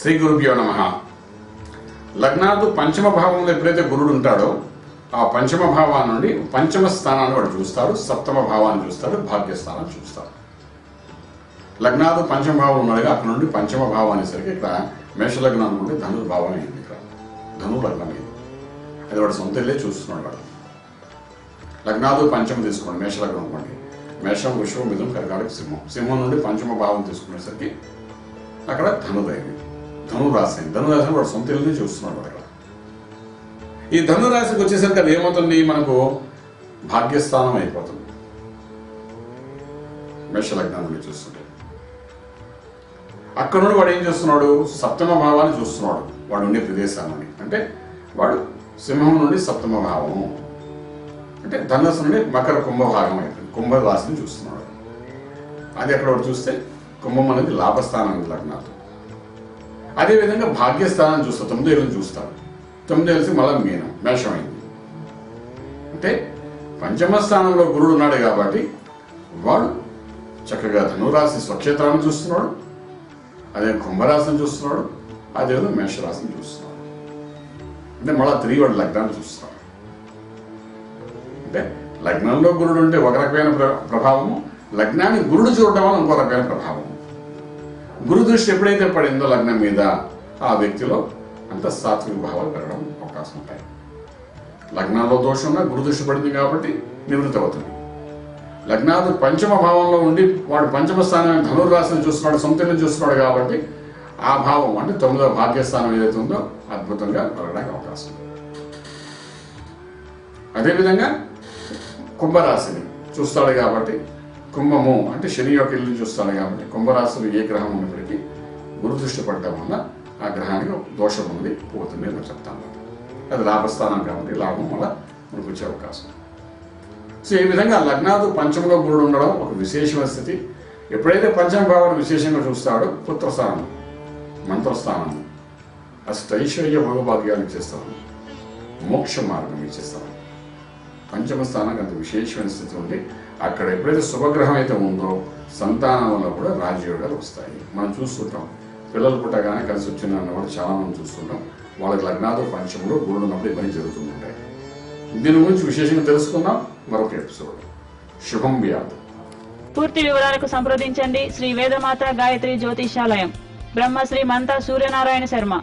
శ్రీ గురుభ్యో నమ. లగ్నాదు పంచమ భావంలో ఎప్పుడైతే గురుడు ఉంటాడో ఆ పంచమ భావాన్ని నుండి పంచమ స్థానాన్ని వాడు చూస్తాడు సప్తమ భావాన్ని చూస్తాడు భాగ్యస్థానం చూస్తాడు. లగ్నాదు పంచమ భావం ఉన్నాడుగా అక్కడ నుండి పంచమ భావం అనేసరికి ఇక్కడ మేష లగ్నం నుండి ధను భావం అయింది ఇక్కడ. ధను లగ్నం అయింది అది వాడు సొంత ఇల్లే చూస్తున్నాడు వాడు. లగ్నాదు పంచమ తీసుకోండి మేషలగ్నం అనుకోండి. మేషం విశ్వం మిథునం కర్కాటక సింహం. సింహం నుండి పంచమ భావం తీసుకునేసరికి అక్కడ ధనుదైంది ధను రాశి అయింది వాడు సొంత ఇల్లుని చూస్తున్నాడు వాడు అక్కడ ఈ ధనురాశికి వచ్చేసరికి అది ఏమవుతుంది? మనకు భాగ్యస్థానం అయిపోతుంది. మేషలగ్నాన్ని చూస్తుంటే. అక్కడ నుండి వాడు ఏం చేస్తున్నాడు? సప్తమ భావాన్ని చూస్తున్నాడు. వాడు ఉండే ప్రదేశాన్ని. అంటే వాడు సింహం నుండి సప్తమ భావము. అంటే ధనస్సు నుండి మకర కుంభ భాగం అయిపోయింది. కుంభ రాశిని చూస్తున్నాడు. అది అక్కడ ఒకటి చూస్తే కుంభం అనేది లాభస్థానం లగ్నాలు. అదేవిధంగా భాగ్యస్థానం చూస్తా. తొమ్మిది ఏళ్ళని చూస్తారు తొమ్మిది ఏళ్ళకి మళ్ళీ మీనం మేషం అయింది అంటే పంచమ స్థానంలో గురుడు ఉన్నాడు కాబట్టి వాడు చక్కగా ధనురాశి స్వక్షేత్రాన్ని చూస్తున్నాడు అదే కుంభరాశిని చూస్తున్నాడు అదేవిధంగా మేషరాశిని చూస్తున్నాడు. అంటే మళ్ళా తిరిగి వాడు లగ్నాన్ని చూస్తున్నాడు అంటే లగ్నంలో గురుడు ఉంటే ఒక రకమైన ప్రభావము లగ్నాన్ని గురుడు చూడడం వల్ల ఇంకో రకమైన ప్రభావం గురు దృష్టి ఎప్పుడైతే పడిందో లగ్నం మీద ఆ వ్యక్తిలో అంత సాత్విక భావాలు పెరగడం అవకాశం ఉంటాయి. లగ్నాల్లో దోషంగా గురు దృష్టి పడింది కాబట్టి నివృత్తి అవుతుంది లగ్నాదు పంచమ భావంలో ఉండి వాడు పంచమ స్థానం ధనుర్రాశిని చూస్తున్నాడు సొంతని చూస్తున్నాడు కాబట్టి ఆ భావం అంటే తొమ్మిదో భాగ్యస్థానం ఏదైతే ఉందో అద్భుతంగా పెరగడానికి అవకాశం ఉంది. అదేవిధంగా కుంభరాశిని చూస్తాడు కాబట్టి కుంభము అంటే శని యొక్క ఇల్లు చూస్తాను కాబట్టి కుంభరాశులు ఏ గ్రహం ఉన్నప్పటికీ గురుదృష్టి పడటం వల్ల ఆ గ్రహానికి ఒక దోషం ఉంది పోతుంది అని చెప్తాను అది లాభస్థానం కాబట్టి లాభం వల్ల మనకు వచ్చే అవకాశం. సో ఈ విధంగా లగ్నాదు పంచంలో గురుడు ఉండడం ఒక విశేషమైన స్థితి. ఎప్పుడైతే పంచమ భావాన్ని విశేషంగా చూస్తాడో పుత్రస్థానం మంత్రస్థానం అష్టైశ్వర్య భోగభాగ్యాలు ఇచ్చేస్తాను మోక్ష మార్గం ఇచ్చేస్తాను పంచమ స్థానానికి అంత విశేషమైన స్థితి ఉంది అక్కడ ఎప్పుడైతే శుభగ్రహం అయితే ఉందో సంతానం వల్ల కూడా రాజయోగాలు వస్తాయి. మనం చూస్తుంటాం. పిల్లలు పుట్టగానే కలిసి వచ్చిన కూడా చాలా మంది చూస్తుంటాం. వాళ్ళకి లగ్నాలు పంచములు గురుడు ఉన్నప్పుడు ఇవన్నీ జరుగుతుంటాయి. దీని గురించి విశేషంగా తెలుసుకుందాం. మరొక ఎపిసోడ్. శుభం వ్యాధి పూర్తి వివరాలకు సంప్రదించండి. Shri Vedamata Gayatri Jyotishalayam. Brahmasri Mantha Suryanarayana Sharma.